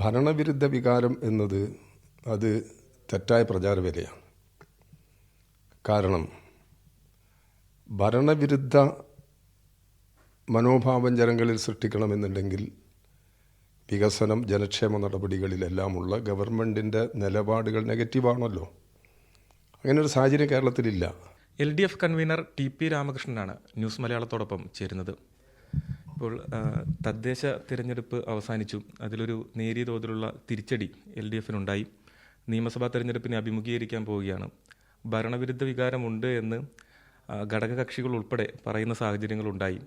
ഭരണവിരുദ്ധ വികാരം എന്നത് അത് തെറ്റായ പ്രചാരവേലയാണ് കാരണം ഭരണവിരുദ്ധ മനോഭാവം ജനങ്ങളിൽ സൃഷ്ടിക്കണമെന്നുണ്ടെങ്കിൽ വികസനം ജനക്ഷേമ നടപടികളിലെല്ലാമുള്ള ഗവൺമെന്റിന്റെ നിലപാടുകൾ നെഗറ്റീവാണല്ലോ. അങ്ങനെ ഒരു സാഹചര്യം കേരളത്തിലില്ല. L D F convener T P രാമകൃഷ്ണനാണ് news മലയാളത്തോടൊപ്പം ചേരുന്നത്. ഇപ്പോൾ ആ, തദ്ദേശ തിരഞ്ഞെടുപ്പ് അവസാനിച്ചു. അതിലൊരു നേരിയ തോതിലുള്ള തിരിച്ചടി എൽ ഡി എഫിനുണ്ടായി. നിയമസഭാ തെരഞ്ഞെടുപ്പിനെ അഭിമുഖീകരിക്കാൻ പോവുകയാണ്. ഭരണവിരുദ്ധ വികാരമുണ്ട് എന്ന് ഘടക ഘടകകക്ഷികൾ ഉൾപ്പെടെ പറയുന്ന സാഹചര്യങ്ങളുണ്ടായി.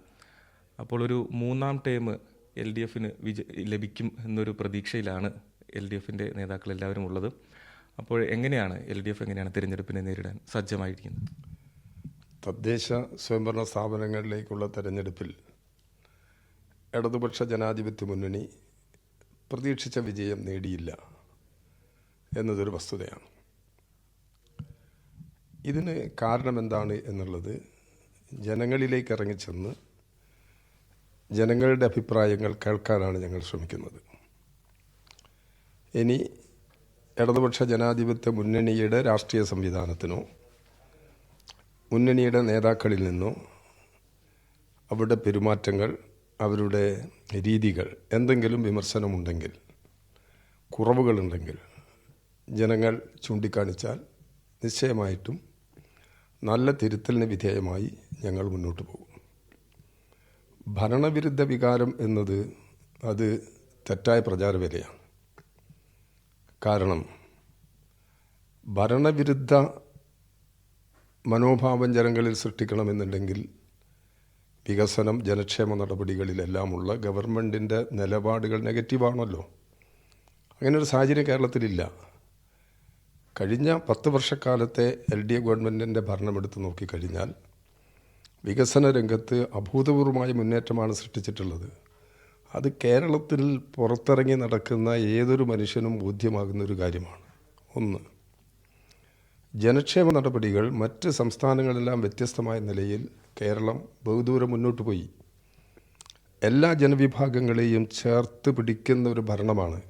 അപ്പോൾ ഒരു മൂന്നാം ടേം എൽ ഡി എഫിന് വിജ ലഭിക്കും എന്നൊരു പ്രതീക്ഷയിലാണ് എൽ ഡി എഫിന്റെ നേതാക്കൾ എല്ലാവരും ഉള്ളത്. അപ്പോൾ എങ്ങനെയാണ് എൽ ഡി എഫ് എങ്ങനെയാണ് തിരഞ്ഞെടുപ്പിനെ നേരിടാൻ സജ്ജമായിരിക്കുന്നത്? തദ്ദേശ സ്വയംഭരണ സ്ഥാപനങ്ങളിലേക്കുള്ള തെരഞ്ഞെടുപ്പിൽ ഇടതുപക്ഷ ജനാധിപത്യ മുന്നണി പ്രതീക്ഷിച്ച വിജയം നേടിയില്ല എന്നതൊരു വസ്തുതയാണ്. ഇതിന് കാരണമെന്താണ് എന്നുള്ളത് ജനങ്ങളിലേക്ക് ഇറങ്ങിച്ചെന്ന് ജനങ്ങളുടെ അഭിപ്രായങ്ങൾ കേൾക്കാനാണ് ഞങ്ങൾ ശ്രമിക്കുന്നത്. ഇനി ഇടതുപക്ഷ ജനാധിപത്യ മുന്നണിയുടെ രാഷ്ട്രീയ സംവിധാനത്തിനോ മുന്നണിയുടെ നേതാക്കളിൽ നിന്നോ അവരുടെ പെരുമാറ്റങ്ങൾ അവരുടെ രീതികൾ എന്തെങ്കിലും വിമർശനമുണ്ടെങ്കിൽ കുറവുകളുണ്ടെങ്കിൽ ജനങ്ങൾ ചൂണ്ടിക്കാണിച്ചാൽ നിശ്ചയമായിട്ടും നല്ല തിരുത്തലിന് വിധേയമായി ഞങ്ങൾ മുന്നോട്ട് പോകും. ഭരണവിരുദ്ധ വികാരം എന്നത് അത് തെറ്റായ പ്രചാരവേലയാണ്. കാരണം ഭരണവിരുദ്ധ മനോഭാവം ജനങ്ങളിൽ സൃഷ്ടിക്കണമെന്നുണ്ടെങ്കിൽ വികസനം ജനക്ഷേമ നടപടികളിലെല്ലാമുള്ള ഗവൺമെന്റിന്റെ നിലപാടുകൾ നെഗറ്റീവാണല്ലോ. അങ്ങനൊരു സാഹചര്യം കേരളത്തിലില്ല. കഴിഞ്ഞ പത്ത് വർഷക്കാലത്തെ എൽ ഡി എഫ് ഗവൺമെന്റിന്റെ ഭരണമെടുത്ത് നോക്കിക്കഴിഞ്ഞാൽ വികസന രംഗത്ത് അഭൂതപൂർവമായ മുന്നേറ്റമാണ് സൃഷ്ടിച്ചിട്ടുള്ളത്. അത് കേരളത്തിൽ പുറത്തിറങ്ങി നടക്കുന്ന ഏതൊരു മനുഷ്യനും ബോധ്യമാകുന്ന ഒരു കാര്യമാണ്. ഒന്ന് ജനക്ഷേമ നടപടികൾ മറ്റ് സംസ്ഥാനങ്ങളെല്ലാം വ്യത്യസ്തമായ നിലയിൽ കേരളം ബഹുദൂരം മുന്നോട്ട് പോയി. എല്ലാ ജനവിഭാഗങ്ങളെയും ചേർത്ത് പിടിക്കുന്ന ഒരു ഭരണമാണ്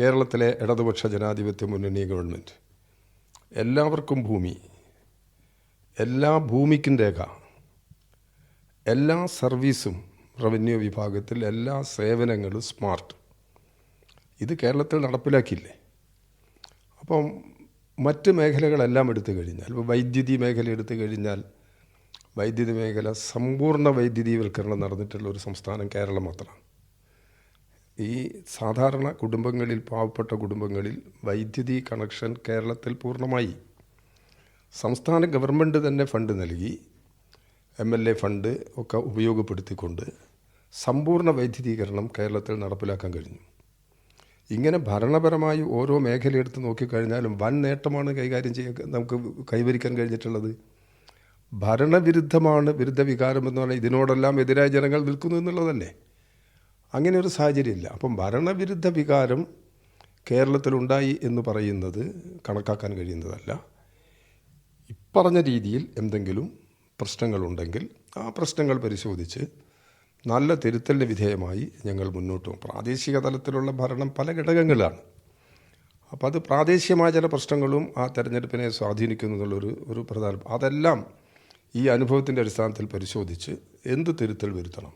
കേരളത്തിലെ ഇടതുപക്ഷ ജനാധിപത്യ മുന്നണി ഗവൺമെന്റ് എല്ലാവർക്കും ഭൂമി എല്ലാ ഭൂമിക്കും രേഖ എല്ലാ സർവീസും റവന്യൂ വിഭാഗത്തിൽ എല്ലാ സേവനങ്ങളും സ്മാർട്ട്. ഇത് കേരളത്തിൽ നടപ്പിലാക്കിയില്ലേ? അപ്പം മറ്റ് മേഖലകളെല്ലാം എടുത്തു കഴിഞ്ഞാൽ ഇപ്പോൾ വൈദ്യുതി മേഖല എടുത്തു കഴിഞ്ഞാൽ വൈദ്യുതി മേഖല സമ്പൂർണ വൈദ്യുതീവൽക്കരണം നടന്നിട്ടുള്ള ഒരു സംസ്ഥാനം കേരളം മാത്രമാണ്. ഈ സാധാരണ കുടുംബങ്ങളിൽ പാവപ്പെട്ട കുടുംബങ്ങളിൽ വൈദ്യുതി കണക്ഷൻ കേരളത്തിൽ പൂർണമായി. സംസ്ഥാന ഗവൺമെന്റ് തന്നെ ഫണ്ട് നൽകി എം എൽ എ ഫണ്ട് ഒക്കെ ഉപയോഗപ്പെടുത്തിക്കൊണ്ട് സമ്പൂർണ വൈദ്യുതീകരണം കേരളത്തിൽ നടപ്പിലാക്കാൻ കഴിഞ്ഞു. ഇങ്ങനെ ഭരണപരമായി ഓരോ മേഖലയെടുത്ത് നോക്കിക്കഴിഞ്ഞാലും വൻ നേട്ടമാണ് കൈകാര്യം ചെയ്യാൻ നമുക്ക് കൈവരിക്കാൻ കഴിഞ്ഞിട്ടുള്ളത്. ഭരണവിരുദ്ധമാണ് വിരുദ്ധ വികാരം എന്ന് പറഞ്ഞാൽ ഇതിനോടെല്ലാം എതിരായ ജനങ്ങൾ നിൽക്കുന്നു എന്നുള്ളതല്ലേ? അങ്ങനെ ഒരു സാഹചര്യമില്ല. അപ്പം ഭരണവിരുദ്ധ വികാരം കേരളത്തിലുണ്ടായി എന്ന് പറയുന്നത് കണക്കാക്കാൻ കഴിയുന്നതല്ല. ഇപ്പറഞ്ഞ രീതിയിൽ എന്തെങ്കിലും പ്രശ്നങ്ങളുണ്ടെങ്കിൽ ആ പ്രശ്നങ്ങൾ പരിശോധിച്ച് നല്ല തിരുത്തലിന് വിധേയമായി ഞങ്ങൾ മുന്നോട്ട് പോകും. പ്രാദേശിക തലത്തിലുള്ള ഭരണം പല ഘടകങ്ങളാണ്. അപ്പോൾ അത് പ്രാദേശികമായ ചില പ്രശ്നങ്ങളും ആ തെരഞ്ഞെടുപ്പിനെ സ്വാധീനിക്കുന്നു എന്നുള്ളൊരു ഒരു പ്രധാന അതെല്ലാം ഈ അനുഭവത്തിന്റെ അടിസ്ഥാനത്തിൽ പരിശോധിച്ച് എന്ത് തിരുത്തൽ വരുത്തണം?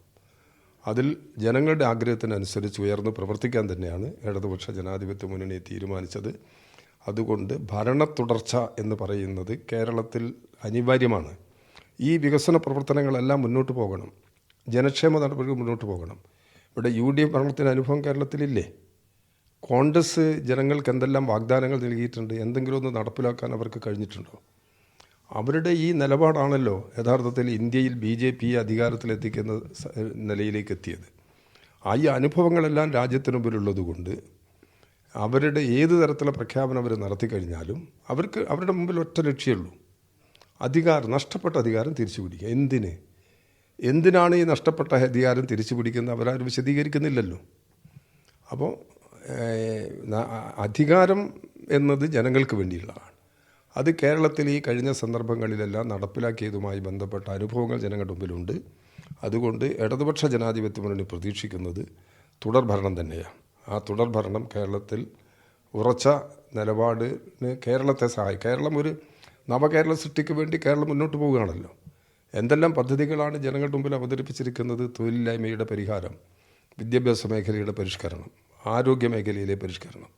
അതിൽ ജനങ്ങളുടെ ആഗ്രഹത്തിനനുസരിച്ച് ഉയർന്ന് പ്രവർത്തിക്കാൻ തന്നെയാണ് ഇടതുപക്ഷ ജനാധിപത്യ മുന്നണി തീരുമാനിച്ചത്. അതുകൊണ്ട് ഭരണ തുടർച്ച എന്ന് പറയുന്നത് കേരളത്തിൽ അനിവാര്യമാണ്. ഈ വികസന പ്രവർത്തനങ്ങളെല്ലാം മുന്നോട്ട് പോകണം. ജനക്ഷേമ നടപടികൾ മുന്നോട്ട് പോകണം. ഇവിടെ യു ഡി എഫ് ഭരണത്തിന്റെ അനുഭവം കേരളത്തിലില്ലേ? കോൺഗ്രസ് ജനങ്ങൾക്ക് എന്തെല്ലാം വാഗ്ദാനങ്ങൾ നൽകിയിട്ടുണ്ട്? എന്തെങ്കിലും ഒന്ന് നടപ്പിലാക്കാൻ അവർക്ക് കഴിഞ്ഞിട്ടുണ്ടോ? അവരുടെ ഈ നിലപാടാണല്ലോ യഥാർത്ഥത്തിൽ ഇന്ത്യയിൽ ബി ജെ പി അധികാരത്തിലെത്തിക്കുന്ന നിലയിലേക്ക് എത്തിയത് ആ ഈ അനുഭവങ്ങളെല്ലാം രാജ്യത്തിന് മുമ്പിലുള്ളതുകൊണ്ട് അവരുടെ ഏത് തരത്തിലുള്ള പ്രഖ്യാപനം അവർ നടത്തി കഴിഞ്ഞാലും അവർക്ക് അവരുടെ മുമ്പിൽ ഒറ്റ ലക്ഷ്യമുള്ളൂ അധികാരം നഷ്ടപ്പെട്ട അധികാരം തിരിച്ചു പിടിക്കുക എന്തിന്? എന്തിനാണ് ഈ നഷ്ടപ്പെട്ട അധികാരം തിരിച്ചു പിടിക്കുന്നത് അവരാരും വിശദീകരിക്കുന്നില്ലല്ലോ. അപ്പോൾ അധികാരം എന്നത് ജനങ്ങൾക്ക് വേണ്ടിയുള്ളതാണ്. അത് കേരളത്തിൽ ഈ കഴിഞ്ഞ സന്ദർഭങ്ങളിലെല്ലാം നടപ്പിലാക്കിയതുമായി ബന്ധപ്പെട്ട അനുഭവങ്ങൾ ജനങ്ങളുടെ മുമ്പിലുണ്ട്. അതുകൊണ്ട് ഇടതുപക്ഷ ജനാധിപത്യ മുന്നണി പ്രതീക്ഷിക്കുന്നത് തുടർഭരണം തന്നെയാണ് ആ തുടർഭരണം കേരളത്തിൽ ഉറച്ച നിലപാടിന് കേരളത്തെ സഹായിക്കും കേരളം ഒരു നവകേരള സൃഷ്ടിക്ക് വേണ്ടി കേരളം മുന്നോട്ട് പോവുകയാണല്ലോ. എന്തെല്ലാം പദ്ധതികളാണ് ജനങ്ങളുടെ മുമ്പിൽ അവതരിപ്പിച്ചിരിക്കുന്നത്? തൊഴിലില്ലായ്മയുടെ പരിഹാരം വിദ്യാഭ്യാസ മേഖലയുടെ പരിഷ്കരണം ആരോഗ്യ മേഖലയിലെ പരിഷ്കരണം.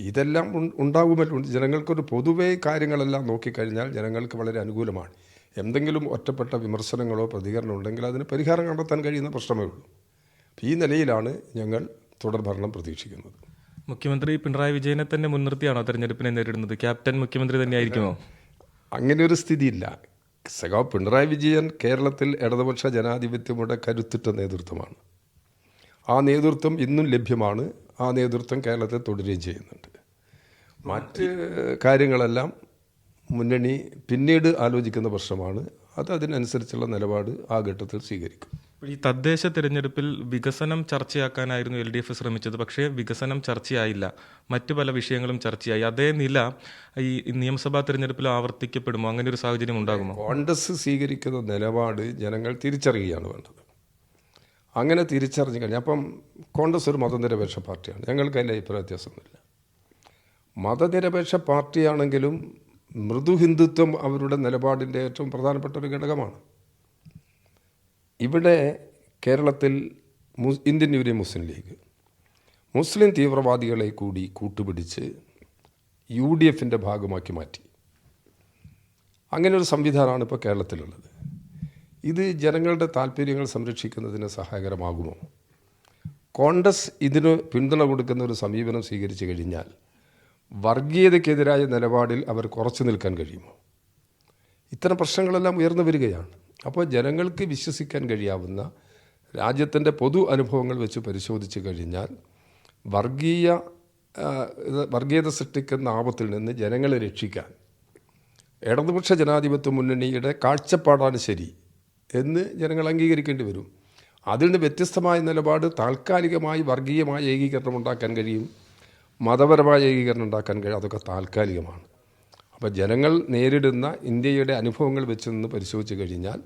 ഇതെല്ലാം ഉണ്ടാകുമല്ലോ ജനങ്ങൾക്കൊരു പൊതുവേ കാര്യങ്ങളെല്ലാം നോക്കിക്കഴിഞ്ഞാൽ ജനങ്ങൾക്ക് വളരെ അനുകൂലമാണ്. എന്തെങ്കിലും ഒറ്റപ്പെട്ട വിമർശനങ്ങളോ പ്രതികരണമോ ഉണ്ടെങ്കിൽ അതിന് പരിഹാരം കണ്ടെത്താൻ കഴിയുന്ന പ്രശ്നമേ ഉള്ളൂ. ഈ നിലയിലാണ് ഞങ്ങൾ തുടർഭരണം പ്രതീക്ഷിക്കുന്നത്. മുഖ്യമന്ത്രി പിണറായി വിജയനെ തന്നെ മുൻനിർത്തിയാണോ തെരഞ്ഞെടുപ്പിനെ നേരിടുന്നത്? ക്യാപ്റ്റൻ മുഖ്യമന്ത്രി തന്നെയായിരിക്കുമോ? അങ്ങനെ ഒരു സ്ഥിതിയില്ല. സഖാവ് പിണറായി വിജയൻ കേരളത്തിൽ ഇടതുപക്ഷ ജനാധിപത്യമുടെ കരുത്തുറ്റ നേതൃത്വമാണ്. ആ നേതൃത്വം ഇന്നും ലഭ്യമാണ്. ആ നേതൃത്വം കേരളത്തിൽ തുടരുകയും ചെയ്യുന്നുണ്ട്. മറ്റ് കാര്യങ്ങളെല്ലാം മുന്നണി പിന്നീട് ആലോചിക്കുന്ന പ്രശ്നമാണ്. അത് അതിനനുസരിച്ചുള്ള നിലപാട് ആ ഘട്ടത്തിൽ സ്വീകരിക്കും. ഈ തദ്ദേശ തിരഞ്ഞെടുപ്പിൽ വികസനം ചർച്ചയാക്കാനായിരുന്നു എൽ ഡി എഫ് ശ്രമിച്ചത്. പക്ഷേ വികസനം ചർച്ചയായില്ല. മറ്റു പല വിഷയങ്ങളും ചർച്ചയായി. അതേ നില ഈ നിയമസഭാ തിരഞ്ഞെടുപ്പിൽ ആവർത്തിക്കപ്പെടുമോ? അങ്ങനെ ഒരു സാഹചര്യം ഉണ്ടാകുമോ? കോൺഗ്രസ് സ്വീകരിക്കുന്ന നിലപാട് ജനങ്ങൾ തിരിച്ചറിയുകയാണ് വേണ്ടത്. അങ്ങനെ തിരിച്ചറിഞ്ഞു കഴിഞ്ഞാൽ അപ്പം കോൺഗ്രസ് ഒരു മതനിരപേക്ഷ പാർട്ടിയാണ്. ഞങ്ങൾക്ക് അതിന്റെ അഭിപ്രായ വ്യത്യാസമൊന്നുമില്ല. മതനിരപേക്ഷ പാർട്ടിയാണെങ്കിലും മൃദു ഹിന്ദുത്വം അവരുടെ നിലപാടിന്റെ ഏറ്റവും പ്രധാനപ്പെട്ട ഒരു ഘടകമാണ്. ഇവിടെ കേരളത്തിൽ ഇന്ത്യൻ യൂണിയൻ മുസ്ലിം ലീഗ്. മുസ്ലിം തീവ്രവാദികളെ കൂടി കൂട്ടുപിടിച്ച് യു ഡി എഫിന്റെ ഭാഗമാക്കി മാറ്റി. അങ്ങനെ ഒരു സംവിധാനമാണ് ഇപ്പോൾ കേരളത്തിലുള്ളത്. ഇത് ജനങ്ങളുടെ താല്പര്യങ്ങൾ സംരക്ഷിക്കുന്നതിന് സഹായകരമാകുമോ? കോൺഗ്രസ് ഇതിന് പിന്തുണ കൊടുക്കുന്ന ഒരു സമീപനം സ്വീകരിച്ചു കഴിഞ്ഞാൽ വർഗീയതയ്ക്കെതിരായ നിലപാടിൽ അവർ കുറച്ചു നിൽക്കാൻ കഴിയുമോ? ഇത്തരം പ്രശ്നങ്ങളെല്ലാം ഉയർന്നു വരികയാണ്. അപ്പോൾ ജനങ്ങൾക്ക് വിശ്വസിക്കാൻ കഴിയാവുന്ന രാജ്യത്തിന്റെ പൊതു അനുഭവങ്ങൾ വെച്ച് പരിശോധിച്ച് കഴിഞ്ഞാൽ വർഗീയ വർഗീയത സൃഷ്ടിക്കുന്ന ആപത്തിൽ നിന്ന് ജനങ്ങളെ രക്ഷിക്കാൻ ഇടതുപക്ഷ ജനാധിപത്യ മുന്നണിയുടെ കാഴ്ചപ്പാടാണ് ശരി. എന്ന് ജനങ്ങൾ അംഗീകരിക്കേണ്ടി വരും. അതിൽ നിന്ന് വ്യത്യസ്തമായ നിലപാട് താൽക്കാലികമായി വർഗീയമായ ഏകീകരണം ഉണ്ടാക്കാൻ കഴിയും. മതപരമായ ഏകീകരണം ഉണ്ടാക്കാൻ കഴിയും. അതൊക്കെ താൽക്കാലികമാണ്. അപ്പോൾ ജനങ്ങൾ നേരിടുന്ന ഇന്ത്യയുടെ അനുഭവങ്ങൾ വെച്ച് നിന്ന് പരിശോധിച്ച് കഴിഞ്ഞാൽ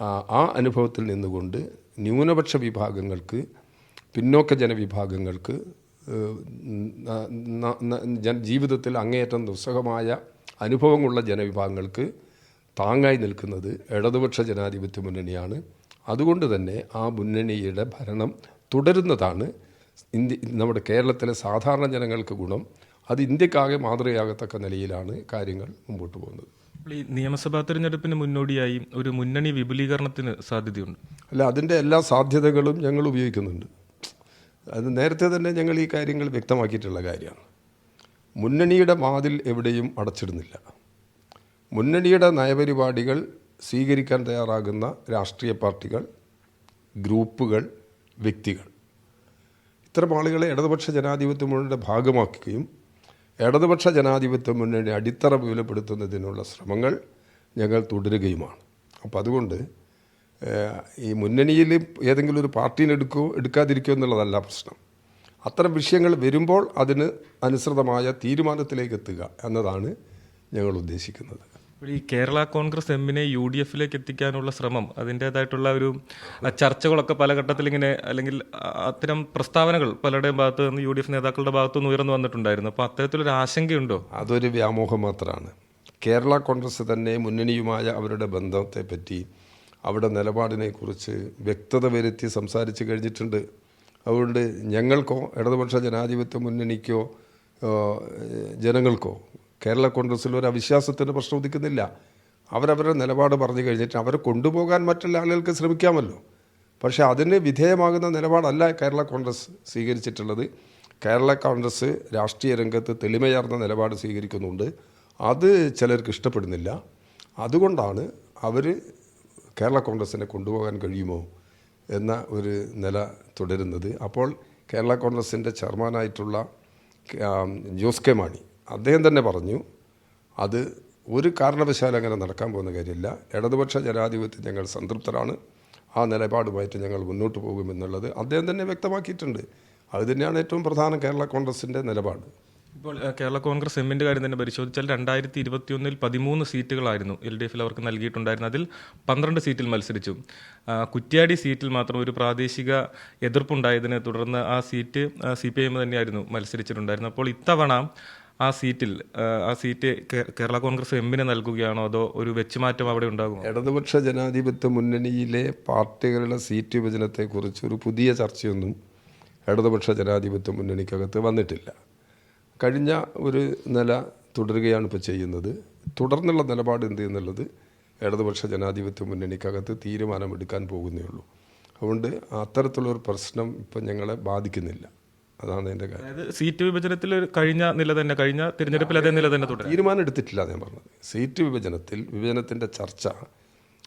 ആ, അനുഭവത്തിൽ നിന്നുകൊണ്ട് ന്യൂനപക്ഷ വിഭാഗങ്ങൾക്ക് പിന്നോക്ക ജനവിഭാഗങ്ങൾക്ക് ജീവിതത്തിൽ അങ്ങേയറ്റം ദുസ്സഹമായ അനുഭവങ്ങളുള്ള ജനവിഭാഗങ്ങൾക്ക് താങ്ങായി നിൽക്കുന്നത് ഇടതുപക്ഷ ജനാധിപത്യ മുന്നണിയാണ്. അതുകൊണ്ട് തന്നെ ആ മുന്നണിയുടെ ഭരണം തുടരുന്നതാണ് ഇന്ത്യ നമ്മുടെ കേരളത്തിലെ സാധാരണ ജനങ്ങൾക്ക് ഗുണം. അത് ഇന്ത്യക്കാകെ മാതൃകയാകത്തക്ക നിലയിലാണ് കാര്യങ്ങൾ മുമ്പോട്ട് പോകുന്നത്. ഈ നിയമസഭാ തിരഞ്ഞെടുപ്പിന് മുന്നോടിയായി ഒരു മുന്നണി വിപുലീകരണത്തിന് സാധ്യതയുണ്ട്. അല്ല അതിന്റെ എല്ലാ സാധ്യതകളും ഞങ്ങൾ ഉപയോഗിക്കുന്നുണ്ട്. അത് നേരത്തെ തന്നെ ഞങ്ങൾ ഈ കാര്യങ്ങൾ വ്യക്തമാക്കിയിട്ടുള്ള കാര്യമാണ്. മുന്നണിയുടെ വാതിൽ എവിടെയും അടച്ചിടുന്നില്ല. മുന്നണിയുടെ നയപരിപാടികൾ സ്വീകരിക്കാൻ തയ്യാറാകുന്ന രാഷ്ട്രീയ പാർട്ടികൾ ഗ്രൂപ്പുകൾ വ്യക്തികൾ. ഇത്തരം ആളുകളെ ഇടതുപക്ഷ ജനാധിപത്യ മുന്നണിയുടെ ഭാഗമാക്കുകയും ഇടതുപക്ഷ ജനാധിപത്യ മുന്നണി അടിത്തറ വിപുലപ്പെടുത്തുന്നതിനുള്ള ശ്രമങ്ങൾ ഞങ്ങൾ തുടരുകയുമാണ്. അപ്പോൾ അതുകൊണ്ട് ഈ മുന്നണിയിൽ ഏതെങ്കിലും ഒരു പാർട്ടീനെ എടുക്കാതിരിക്കോ എന്നുള്ളതല്ല പ്രശ്നം. അത്തരം വിഷയങ്ങൾ വരുമ്പോൾ അതിന് അനുസൃതമായ തീരുമാനത്തിലേക്ക് എത്തുക എന്നതാണ് ഞങ്ങൾ ഉദ്ദേശിക്കുന്നത്. ഈ കേരള കോൺഗ്രസ് എമ്മിനെ യു ഡി എഫിലേക്ക് എത്തിക്കാനുള്ള ശ്രമം അതിന്റേതായിട്ടുള്ള ഒരു ചർച്ചകളൊക്കെ പല ഘട്ടത്തിൽ ഇങ്ങനെ അല്ലെങ്കിൽ അത്തരം പ്രസ്താവനകൾ പലരുടെയും ഭാഗത്തു നിന്ന് യു ഡി എഫ് നേതാക്കളുടെ ഭാഗത്തു നിന്ന് ഉയർന്നു വന്നിട്ടുണ്ടായിരുന്നു. അപ്പോൾ അത്തരത്തിലൊരു ആശങ്കയുണ്ടോ? അതൊരു വ്യാമോഹം മാത്രമാണ്. കേരള കോൺഗ്രസ് തന്നെ മുന്നണിയുമായ അവരുടെ ബന്ധത്തെ പറ്റി അവരുടെ നിലപാടിനെക്കുറിച്ച് വ്യക്തത വരുത്തി സംസാരിച്ച് കഴിഞ്ഞിട്ടുണ്ട്. അതുകൊണ്ട് ഞങ്ങൾക്കോ ഇടതുപക്ഷ ജനാധിപത്യ മുന്നണിക്കോ ജനങ്ങൾക്കോ കേരള കോൺഗ്രസ്സിൽ ഒരു അവിശ്വാസത്തിന്റെ പ്രശ്നം ഉദിക്കുന്നില്ല. അവരവരുടെ നിലപാട് പറഞ്ഞു കഴിഞ്ഞിട്ട് അവരെ കൊണ്ടുപോകാൻ മറ്റുള്ള ആളുകൾക്ക് ശ്രമിക്കാമല്ലോ. പക്ഷേ അതിന് വിധേയമാകുന്ന നിലപാടല്ല കേരള കോൺഗ്രസ് സ്വീകരിച്ചിട്ടുള്ളത്. കേരള കോൺഗ്രസ് രാഷ്ട്രീയ രംഗത്ത് തെളിമയാർന്ന നിലപാട് സ്വീകരിക്കുന്നുണ്ട്. അത് ചിലർക്ക് ഇഷ്ടപ്പെടുന്നില്ല. അതുകൊണ്ടാണ് അവർ കേരള കോൺഗ്രസ്സിനെ കൊണ്ടുപോകാൻ കഴിയുമോ എന്ന ഒരു നില തുടരുന്നത്. അപ്പോൾ കേരള കോൺഗ്രസിന്റെ ചെയർമാനായിട്ടുള്ള ജോസ് കെ മാണി അദ്ദേഹം തന്നെ പറഞ്ഞു അത് ഒരു കാരണവശാലും അങ്ങനെ നടക്കാൻ പോകുന്ന കാര്യമില്ല. ഇടതുപക്ഷ ജനാധിപത്യം ഞങ്ങൾ സംതൃപ്തരാണ്. ആ നിലപാടുമായിട്ട് ഞങ്ങൾ മുന്നോട്ട് പോകുമെന്നുള്ളത് അദ്ദേഹം തന്നെ വ്യക്തമാക്കിയിട്ടുണ്ട്. അത് തന്നെയാണ് ഏറ്റവും പ്രധാന കേരള കോൺഗ്രസിന്റെ നിലപാട്. ഇപ്പോൾ കേരള കോൺഗ്രസ് എമ്മിന്റെ കാര്യം തന്നെ പരിശോധിച്ചാൽ രണ്ടായിരത്തി ഇരുപത്തിയൊന്നിൽ പതിമൂന്ന് സീറ്റുകളായിരുന്നു എൽ ഡി എഫിൽ അവർക്ക് നൽകിയിട്ടുണ്ടായിരുന്നത്. അതിൽ പന്ത്രണ്ട് സീറ്റിൽ മത്സരിച്ചു. കുറ്റ്യാടി സീറ്റിൽ മാത്രം ഒരു പ്രാദേശിക എതിർപ്പുണ്ടായതിനെ തുടർന്ന് ആ seat C P I M തന്നെയായിരുന്നു മത്സരിച്ചിട്ടുണ്ടായിരുന്നത്. അപ്പോൾ ഇത്തവണ ആ സീറ്റിൽ ആ, സീറ്റ് കേരള കോൺഗ്രസ് എമ്മിന് നൽകുകയാണോ അതോ ഒരു വെച്ചുമാറ്റം അവിടെ ഉണ്ടാകും ഇടതുപക്ഷ ജനാധിപത്യ മുന്നണിയിലെ പാർട്ടികളുടെ സീറ്റ് വിഭജനത്തെക്കുറിച്ച് ഒരു പുതിയ ചർച്ചയൊന്നും ഇടതുപക്ഷ ജനാധിപത്യ മുന്നണിക്കകത്ത് വന്നിട്ടില്ല. കഴിഞ്ഞ ഒരു നില തുടരുകയാണ് ഇപ്പോൾ ചെയ്യുന്നത്. തുടർന്നുള്ള നിലപാട് എന്ത് എന്നുള്ളത് ഇടതുപക്ഷ ജനാധിപത്യ മുന്നണിക്കകത്ത് തീരുമാനമെടുക്കാൻ പോകുന്നേ ഉള്ളൂ. അതുകൊണ്ട് അത്തരത്തിലുള്ളൊരു പ്രശ്നം ഇപ്പം ഞങ്ങളെ ബാധിക്കുന്നില്ല. അതാണ് എന്റെ കാര്യം. അതായത് സീറ്റ് വിഭജനത്തിൽ കഴിഞ്ഞ നില തന്നെ കഴിഞ്ഞ തിരഞ്ഞെടുപ്പിൽ അതേ നില തന്നെ തുടരും. തീരുമാനം എടുത്തിട്ടില്ല ഞാൻ പറഞ്ഞത്. സീറ്റ് വിഭജനത്തിൽ വിഭജനത്തിന്റെ ചർച്ച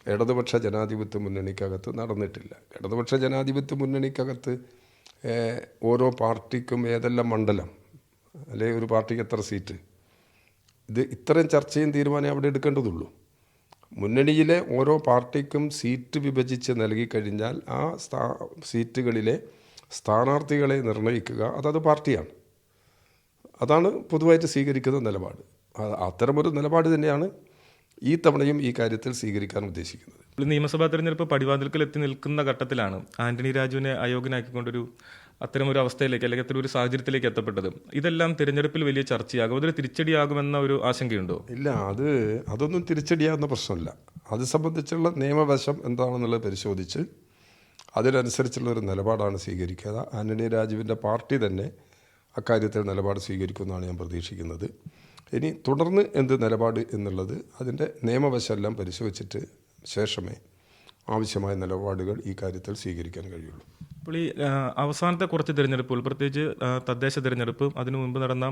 ഇടതുപക്ഷ ജനാധിപത്യ മുന്നണിക്കകത്ത് നടന്നിട്ടില്ല. ഇടതുപക്ഷ ജനാധിപത്യ മുന്നണിക്കകത്ത് ഓരോ പാർട്ടിക്കും ഏതെല്ലാം മണ്ഡലം അല്ലെങ്കിൽ ഒരു പാർട്ടിക്ക് എത്ര സീറ്റ് ഇത് ഇത്രയും ചർച്ചയും തീരുമാനം അവിടെ എടുക്കേണ്ടതുള്ളൂ. മുന്നണിയിലെ ഓരോ പാർട്ടിക്കും സീറ്റ് വിഭജിച്ച് നൽകിക്കഴിഞ്ഞാൽ ആ സ്ഥാ സീറ്റുകളിലെ സ്ഥാനാർത്ഥികളെ നിർണയിക്കുക അതത് പാർട്ടിയാണ്. അതാണ് പൊതുവായിട്ട് സ്വീകരിക്കുന്ന നിലപാട്. അത്തരമൊരു നിലപാട് തന്നെയാണ് ഈ തവണയും ഈ കാര്യത്തിൽ സ്വീകരിക്കാൻ ഉദ്ദേശിക്കുന്നത്. നിയമസഭാ തെരഞ്ഞെടുപ്പ് പടിവാതിൽക്കൽ എത്തി നിൽക്കുന്ന ഘട്ടത്തിലാണ് ആന്റണി രാജുവിനെ അയോഗ്യനാക്കിക്കൊണ്ടൊരു അത്തരമൊരു അവസ്ഥയിലേക്ക് അല്ലെങ്കിൽ അത്തരം ഒരു സാഹചര്യത്തിലേക്ക് എത്തപ്പെട്ടത്. ഇതെല്ലാം തിരഞ്ഞെടുപ്പിൽ വലിയ ചർച്ചയാകും. അതൊരു തിരിച്ചടിയാകുമെന്ന ഒരു ആശങ്കയുണ്ടോ? ഇല്ല അത് അതൊന്നും തിരിച്ചടിയാകുന്ന പ്രശ്നമല്ല. അത് സംബന്ധിച്ചുള്ള നിയമവശം എന്താണെന്നുള്ളത് പരിശോധിച്ച് അതിനനുസരിച്ചുള്ള ഒരു നിലപാടാണ് സ്വീകരിക്കുക. ആന്റണി രാജുവിന്റെ പാർട്ടി തന്നെ അക്കാര്യത്തിൽ നിലപാട് സ്വീകരിക്കുമെന്നാണ് ഞാൻ പ്രതീക്ഷിക്കുന്നത്. ഇനി തുടർന്ന് എന്ത് നിലപാട് എന്നുള്ളത് അതിന്റെ നിയമവശമെല്ലാം പരിശോധിച്ചിട്ട് ശേഷമേ ആവശ്യമായ നിലപാടുകൾ ഈ കാര്യത്തിൽ സ്വീകരിക്കാൻ കഴിയുള്ളൂ. ഇപ്പോൾ ഈ അവസാനത്തെ കുറച്ച് തിരഞ്ഞെടുപ്പുകൾ പ്രത്യേകിച്ച് തദ്ദേശ തിരഞ്ഞെടുപ്പ് അതിനു മുമ്പ് നടന്ന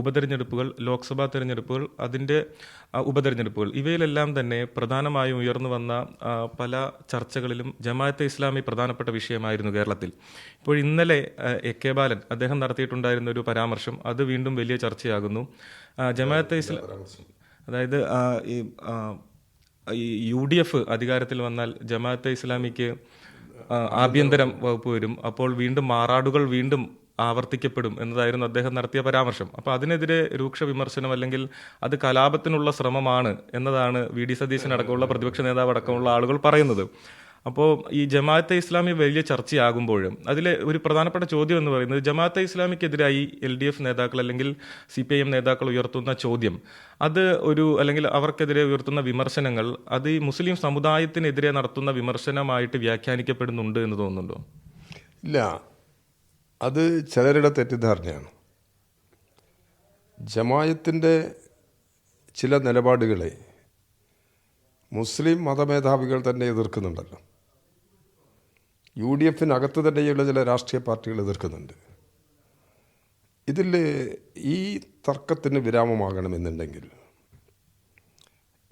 ഉപതെരഞ്ഞെടുപ്പുകൾ ലോക്സഭാ തിരഞ്ഞെടുപ്പുകൾ അതിന്റെ ഉപതെരഞ്ഞെടുപ്പുകൾ ഇവയിലെല്ലാം തന്നെ പ്രധാനമായും ഉയർന്നു വന്ന പല ചർച്ചകളിലും ജമാഅത്തെ ഇസ്ലാമി പ്രധാനപ്പെട്ട വിഷയമായിരുന്നു കേരളത്തിൽ. ഇപ്പോൾ ഇന്നലെ എ കെ ബാലൻ അദ്ദേഹം നടത്തിയിട്ടുണ്ടായിരുന്ന ഒരു പരാമർശം അത് വീണ്ടും വലിയ ചർച്ചയാകുന്നു. ജമാഅത്തെ ഇസ്ലാം അതായത് ഈ യു ഡി എഫ് അധികാരത്തിൽ വന്നാൽ ജമാഅത്തെ ഇസ്ലാമിക്ക് ആഭ്യന്തരം വകുപ്പ് വരും. അപ്പോൾ വീണ്ടും മാറാടുകൾ വീണ്ടും ആവർത്തിക്കപ്പെടും എന്നതായിരുന്നു അദ്ദേഹം നടത്തിയ പരാമർശം. അപ്പോൾ അതിനെതിരെ രൂക്ഷ വിമർശനം അല്ലെങ്കിൽ അത് കലാപത്തിനുള്ള ശ്രമമാണ് എന്നതാണ് വി. ഡി. സതീശൻ അടക്കമുള്ള പ്രതിപക്ഷ നേതാവ് അടക്കമുള്ള ആളുകൾ പറയുന്നത്. അപ്പോൾ ഈ ജമാഅത്തെ ഇസ്ലാമി വലിയ ചർച്ചയാകുമ്പോഴും അതിലെ ഒരു പ്രധാനപ്പെട്ട ചോദ്യം എന്ന് പറയുന്നത് ജമാഅത്തെ ഇസ്ലാമിക്കെതിരായി എൽ ഡി എഫ് നേതാക്കൾ അല്ലെങ്കിൽ സി പി ഐ എം നേതാക്കൾ ഉയർത്തുന്ന ചോദ്യം. അത് ഒരു അല്ലെങ്കിൽ അവർക്കെതിരെ ഉയർത്തുന്ന വിമർശനങ്ങൾ അത് ഈ മുസ്ലിം സമുദായത്തിനെതിരെ നടത്തുന്ന വിമർശനമായിട്ട് വ്യാഖ്യാനിക്കപ്പെടുന്നുണ്ട് എന്ന് തോന്നുന്നുണ്ടോ? ഇല്ല. അത് ചിലരുടെ തെറ്റിദ്ധാരണയാണ്. ജമായത്തിന്റെ ചില നിലപാടുകളെ മുസ്ലിം മതമേധാവികൾ തന്നെ എതിർക്കുന്നുണ്ടല്ലോ. യു ഡി എഫിനകത്ത് തന്നെയുള്ള ചില രാഷ്ട്രീയ പാർട്ടികൾ എതിർക്കുന്നുണ്ട്. ഇതിൽ ഈ തർക്കത്തിന് വിരാമമാകണമെന്നുണ്ടെങ്കിൽ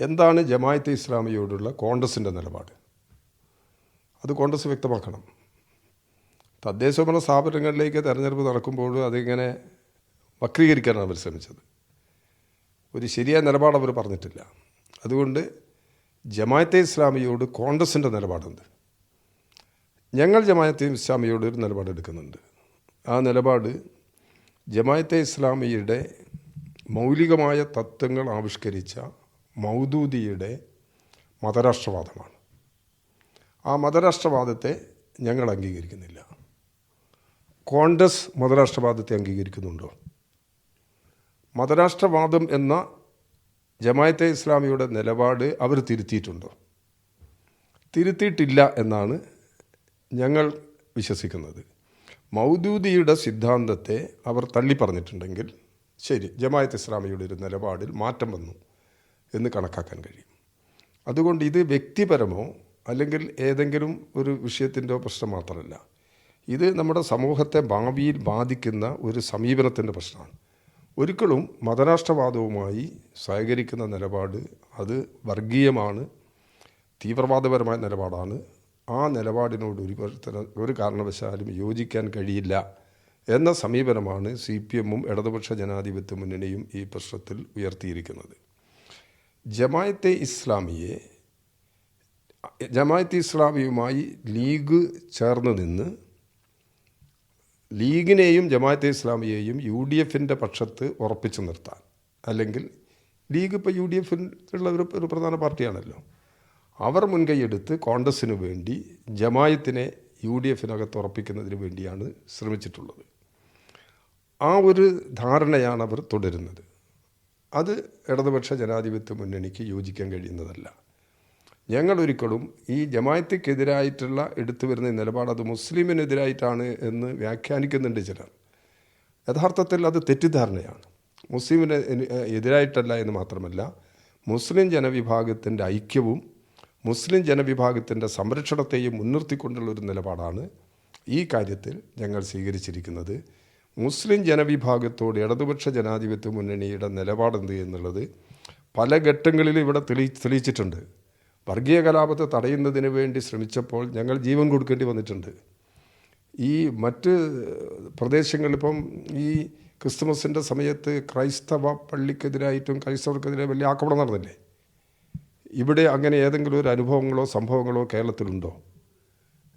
എന്താണ് ജമായത്തെ ഇസ്ലാമിയോടുള്ള കോൺഗ്രസിന്റെ നിലപാട്? അത് കോൺഗ്രസ് വ്യക്തമാക്കണം. തദ്ദേശഭരണ സ്ഥാപനങ്ങളിലേക്ക് തെരഞ്ഞെടുപ്പ് നടക്കുമ്പോൾ അതിങ്ങനെ വക്രീകരിക്കാനാണ് അവർ ശ്രമിച്ചത്. ഒരു ശരിയായ നിലപാട് അവർ പറഞ്ഞിട്ടില്ല. അതുകൊണ്ട് ജമായത്തെ ഇസ്ലാമിയോട് കോൺഗ്രസിന്റെ നിലപാടുണ്ട്. ഞങ്ങൾ ജമായത്തെ ഇസ്ലാമിയോട് ഒരു നിലപാടെടുക്കുന്നുണ്ട് ആ നിലപാട് ജമായത്തെ ഇസ്ലാമിയുടെ മൗലികമായ തത്വങ്ങൾ ആവിഷ്കരിച്ച മൗദൂദിയുടെ മതരാഷ്ട്രവാദമാണ്. ആ മതരാഷ്ട്രവാദത്തെ ഞങ്ങൾ അംഗീകരിക്കുന്നില്ല. കോൺഗ്രസ് മതരാഷ്ട്രവാദത്തെ അംഗീകരിക്കുന്നുണ്ടോ? മതരാഷ്ട്രവാദം എന്ന ജമായത്തെ ഇസ്ലാമിയുടെ നിലപാട് അവർ തിരുത്തിയിട്ടുണ്ടോ? തിരുത്തിയിട്ടില്ല എന്നാണ് ഞങ്ങൾ വിശ്വസിക്കുന്നത്. മൗദൂദിയുടെ സിദ്ധാന്തത്തെ അവർ തള്ളി പറഞ്ഞിട്ടുണ്ടെങ്കിൽ ശരി ജമായത്ത് ഇസ്ലാമിയുടെ ഒരു നിലപാടിൽ മാറ്റം വന്നു എന്ന് കണക്കാക്കാൻ കഴിയും. അതുകൊണ്ട് ഇത് വ്യക്തിപരമോ അല്ലെങ്കിൽ ഏതെങ്കിലും ഒരു വിഷയത്തിന്റെ പ്രശ്നം മാത്രമല്ല. ഇത് നമ്മുടെ സമൂഹത്തെ ഭാവിയിൽ ബാധിക്കുന്ന ഒരു സമീപനത്തിന്റെ പ്രശ്നമാണ്. ഒരിക്കലും മതരാഷ്ട്രവാദവുമായി സഹകരിക്കുന്ന നിലപാട് അത് വർഗീയമാണ് തീവ്രവാദപരമായ നിലപാടാണ് ആ നിലപാടിനോട് ഒരു ഒരു കാരണവശാലും യോജിക്കാൻ കഴിയില്ല എന്ന സമീപനമാണ് സി പി എമ്മും ഇടതുപക്ഷ ജനാധിപത്യ മുന്നണിയും ഈ പ്രശ്നത്തിൽ ഉയർത്തിയിരിക്കുന്നത്. ജമായത്തെ ഇസ്ലാമിയെ ജമായത്തെ ഇസ്ലാമിയുമായി ലീഗ് ചേർന്ന് നിന്ന് ലീഗിനെയും ജമായത്തെ ഇസ്ലാമിയെയും യു ഡി എഫിന്റെ പക്ഷത്ത് ഉറപ്പിച്ചു നിർത്താൻ. അല്ലെങ്കിൽ ലീഗ് ഇപ്പോൾ യു ഡി എഫിന്റെ ഉള്ള ഒരു പ്രധാന പാർട്ടിയാണല്ലോ. അവർ മുൻകൈയെടുത്ത് കോൺഗ്രസ്സിന് വേണ്ടി ജമായത്തിനെ യു ഡി എഫിനകത്ത് ഉറപ്പിക്കുന്നതിന് വേണ്ടിയാണ് ശ്രമിച്ചിട്ടുള്ളത്. ആ ഒരു ധാരണയാണ് അവർ തുടരുന്നത്. അത് ഇടതുപക്ഷ ജനാധിപത്യ മുന്നണിക്ക് യോജിക്കാൻ കഴിയുന്നതല്ല. ഞങ്ങളൊരിക്കലും ഈ ജമായത്തിക്കെതിരായിട്ടുള്ള എടുത്തു വരുന്ന നിലപാട് അത് മുസ്ലിമിനെതിരായിട്ടാണ് എന്ന് വ്യാഖ്യാനിക്കുന്നുണ്ട് ചിലർ. യഥാർത്ഥത്തിൽ അത് തെറ്റിദ്ധാരണയാണ്. മുസ്ലിമിന് എതിരായിട്ടല്ല എന്ന് മാത്രമല്ല മുസ്ലിം ജനവിഭാഗത്തിന്റെ ഐക്യവും മുസ്ലിം ജനവിഭാഗത്തിന്റെ സംരക്ഷണത്തെയും മുൻനിർത്തിക്കൊണ്ടുള്ള ഒരു നിലപാടാണ് ഈ കാര്യത്തിൽ ഞങ്ങൾ സ്വീകരിച്ചിരിക്കുന്നത്. മുസ്ലിം ജനവിഭാഗത്തോട് ഇടതുപക്ഷ ജനാധിപത്യ മുന്നണിയുടെ നിലപാടെന്ത് എന്നുള്ളത് പല ഘട്ടങ്ങളിലും ഇവിടെ തെളി തെളിയിച്ചിട്ടുണ്ട്. വർഗീയ കലാപത്തെ തടയുന്നതിന് വേണ്ടി ശ്രമിച്ചപ്പോൾ ഞങ്ങൾ ജീവൻ കൊടുക്കേണ്ടി വന്നിട്ടുണ്ട്. ഈ മറ്റ് പ്രദേശങ്ങളിപ്പം ഈ ക്രിസ്തുമസിന്റെ സമയത്ത് ക്രൈസ്തവ പള്ളിക്കെതിരായിട്ടും ക്രൈസ്തവർക്കെതിരെ വലിയ ആക്രമണം നടന്നില്ലേ? ഇവിടെ അങ്ങനെ ഏതെങ്കിലും ഒരു അനുഭവങ്ങളോ സംഭവങ്ങളോ കേരളത്തിലുണ്ടോ?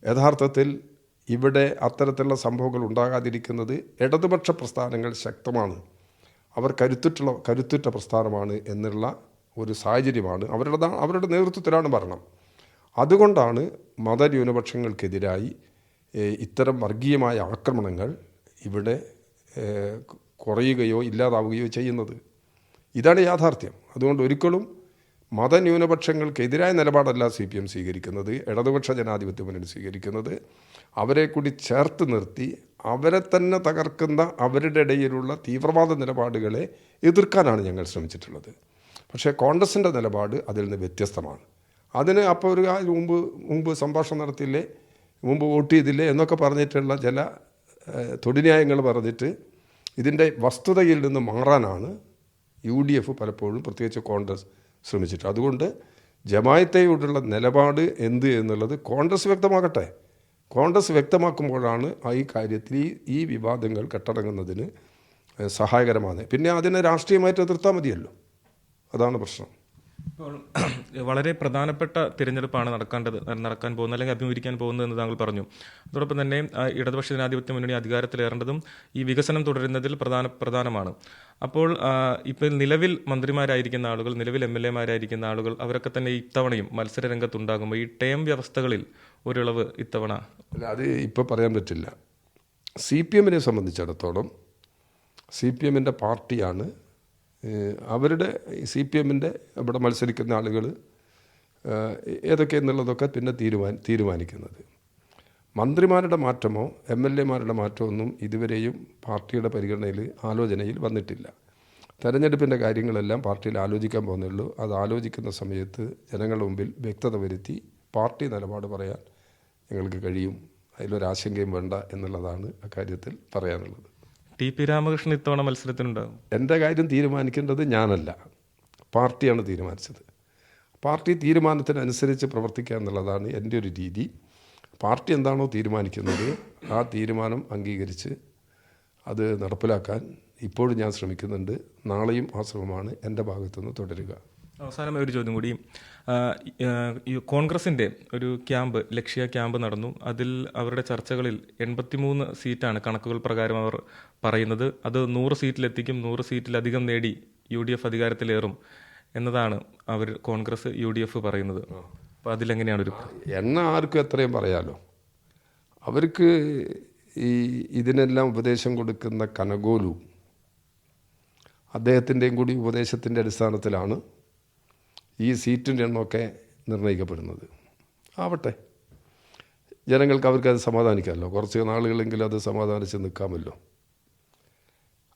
യഥാർത്ഥത്തിൽ ഇവിടെ അത്തരത്തിലുള്ള സംഭവങ്ങൾ ഉണ്ടാകാതിരിക്കുന്നത് ഇടതുപക്ഷ പ്രസ്ഥാനങ്ങൾ ശക്തമാണ്. അവർ കരുത്തുറ്റുള്ള കരുത്തുറ്റ പ്രസ്ഥാനമാണ് എന്നുള്ള ഒരു സാഹചര്യമാണ് അവരുടെ അവരുടെ നേതൃത്വത്തിലാണ് ഭരണം. അതുകൊണ്ടാണ് മതന്യൂനപക്ഷങ്ങൾക്കെതിരായി ഇത്തരം വർഗീയമായ ആക്രമണങ്ങൾ ഇവിടെ കുറയുകയോ ഇല്ലാതാവുകയോ ചെയ്യുന്നത്. ഇതാണ് യാഥാർത്ഥ്യം. അതുകൊണ്ട് ഒരിക്കലും മതന്യൂനപക്ഷങ്ങൾക്കെതിരായ നിലപാടല്ല സി പി എം സ്വീകരിക്കുന്നത് ഇടതുപക്ഷ ജനാധിപത്യ മുന്നണി സ്വീകരിക്കുന്നത്. അവരെ കൂടി ചേർത്ത് നിർത്തി അവരെ തന്നെ തകർക്കുന്ന അവരുടെ ഇടയിലുള്ള തീവ്രവാദ നിലപാടുകളെ എതിർക്കാനാണ് ഞങ്ങൾ ശ്രമിച്ചിട്ടുള്ളത്. പക്ഷേ കോൺഗ്രസിന്റെ നിലപാട് അതിൽ നിന്ന് വ്യത്യസ്തമാണ്. അതിന് അപ്പോൾ ഒരു മുമ്പ് മുമ്പ് സംഭാഷണം നടത്തിയില്ലേ മുമ്പ് വോട്ട് ചെയ്തില്ലേ എന്നൊക്കെ പറഞ്ഞിട്ടുള്ള ചില തൊടിന്യായങ്ങൾ പറഞ്ഞിട്ട് ഇതിന്റെ വസ്തുതയിൽ നിന്ന് മാറാനാണ് യു ഡി എഫ് പലപ്പോഴും പ്രത്യേകിച്ച് കോൺഗ്രസ് ശ്രമിച്ചിട്ട്. അതുകൊണ്ട് ജമായത്തെയോടുള്ള നിലപാട് എന്ത് എന്നുള്ളത് കോൺഗ്രസ് വ്യക്തമാക്കട്ടെ കോൺഗ്രസ് വ്യക്തമാക്കുമ്പോഴാണ് ഈ കാര്യത്തിൽ ഈ വിവാദങ്ങൾ കെട്ടടങ്ങുന്നതിന് സഹായകരമാണ് പിന്നെ അതിനെ രാഷ്ട്രീയമായിട്ട് എതിർത്താൽ മതിയല്ലോ. അതാണ് പ്രശ്നം. ഇപ്പോൾ വളരെ പ്രധാനപ്പെട്ട തിരഞ്ഞെടുപ്പാണ് നടക്കേണ്ടത് നടക്കാൻ പോകുന്നത് അല്ലെങ്കിൽ അഭിമുഖീകരിക്കാൻ പോകുന്നത് എന്ന് താങ്കൾ പറഞ്ഞു. അതോടൊപ്പം തന്നെ ഇടതുപക്ഷ ജനാധിപത്യ മുന്നണി അധികാരത്തിലേറേണ്ടതും ഈ വികസനം തുടരുന്നതിൽ പ്രധാന പ്രധാനമാണ്. അപ്പോൾ ഇപ്പോൾ നിലവിൽ മന്ത്രിമാരായിരിക്കുന്ന ആളുകൾ നിലവിൽ എം എൽ എമാരായിരിക്കുന്ന ആളുകൾ അവരൊക്കെ തന്നെ ഇത്തവണയും മത്സര രംഗത്തുണ്ടാകുമ്പോൾ ഈ ടേം വ്യവസ്ഥകളിൽ ഒരിളവ് ഇത്തവണ? അല്ല അത് ഇപ്പോൾ പറയാൻ പറ്റില്ല. സി പി എമ്മിനെ സംബന്ധിച്ചിടത്തോളം സി പി എമ്മിന്റെ പാർട്ടിയാണ് അവരുടെ സി പി എമ്മിന്റെ ഇവിടെ മത്സരിക്കുന്ന ആളുകൾ ഏതൊക്കെ എന്നുള്ളതൊക്കെ പിന്നെ തീരുമാന തീരുമാനിക്കുന്നത്. മന്ത്രിമാരുടെ മാറ്റമോ എം എൽ എമാരുടെ മാറ്റമോ ഒന്നും ഇതുവരെയും പാർട്ടിയുടെ പരിഗണനയിൽ ആലോചനയിൽ വന്നിട്ടില്ല. തെരഞ്ഞെടുപ്പിന്റെ കാര്യങ്ങളെല്ലാം പാർട്ടിയിൽ ആലോചിക്കാൻ പോകുന്നുള്ളൂ. അത് ആലോചിക്കുന്ന സമയത്ത് ജനങ്ങളുടെ മുമ്പിൽ വ്യക്തത വരുത്തി പാർട്ടി നിലപാട് പറയാൻ ഞങ്ങൾക്ക് കഴിയും. അതിലൊരാശങ്കയും വേണ്ട എന്നുള്ളതാണ് അക്കാര്യത്തിൽ പറയാനുള്ളത്. ടി പി രാമകൃഷ്ണൻ ഇത്തവണ മത്സരത്തിനുണ്ടാകും എന്റെ കാര്യം തീരുമാനിക്കേണ്ടത് ഞാനല്ല. പാർട്ടിയാണ് തീരുമാനിച്ചത്. പാർട്ടി തീരുമാനത്തിനനുസരിച്ച് പ്രവർത്തിക്കുക എന്നുള്ളതാണ് എന്റെ ഒരു രീതി. പാർട്ടി എന്താണോ തീരുമാനിക്കുന്നത് ആ തീരുമാനം അംഗീകരിച്ച് അത് നടപ്പിലാക്കാൻ ഇപ്പോഴും ഞാൻ ശ്രമിക്കുന്നുണ്ട്. നാളെയും ആ ശ്രമമാണ് എന്റെ ഭാഗത്തുനിന്ന് തുടരുക. അവസാനമായി ഒരു ചോദ്യം കൂടി. കോൺഗ്രസിന്റെ ഒരു ക്യാമ്പ് ലക്ഷ്യ ക്യാമ്പ് നടന്നു. അതിൽ അവരുടെ ചർച്ചകളിൽ എൺപത്തിമൂന്ന് സീറ്റാണ് കണക്കുകൾ പ്രകാരം അവർ പറയുന്നത്. അത് നൂറ് സീറ്റിലെത്തിക്കും നൂറ് സീറ്റിലധികം നേടി യു ഡി എഫ് അധികാരത്തിലേറും എന്നതാണ് അവർ കോൺഗ്രസ് യു ഡി എഫ് പറയുന്നത്. അപ്പോൾ അതിലെങ്ങനെയാണ് ഒരു എണ്ണ ആർക്കും എത്രയും പറയാലോ. അവർക്ക് ഈ ഇതിനെല്ലാം ഉപദേശം കൊടുക്കുന്ന കനഗോലു അദ്ദേഹത്തിന്റെയും കൂടി ഉപദേശത്തിന്റെ അടിസ്ഥാനത്തിലാണ് ഈ സീറ്റിന്റെ എണ്ണമൊക്കെ നിർണയിക്കപ്പെടുന്നത് ആവട്ടെ. ജനങ്ങൾക്ക് അത് സമാധാനിക്കാമല്ലോ. കുറച്ച് നാളുകളെങ്കിലും അത് സമാധാനിച്ച് നിൽക്കാമല്ലോ.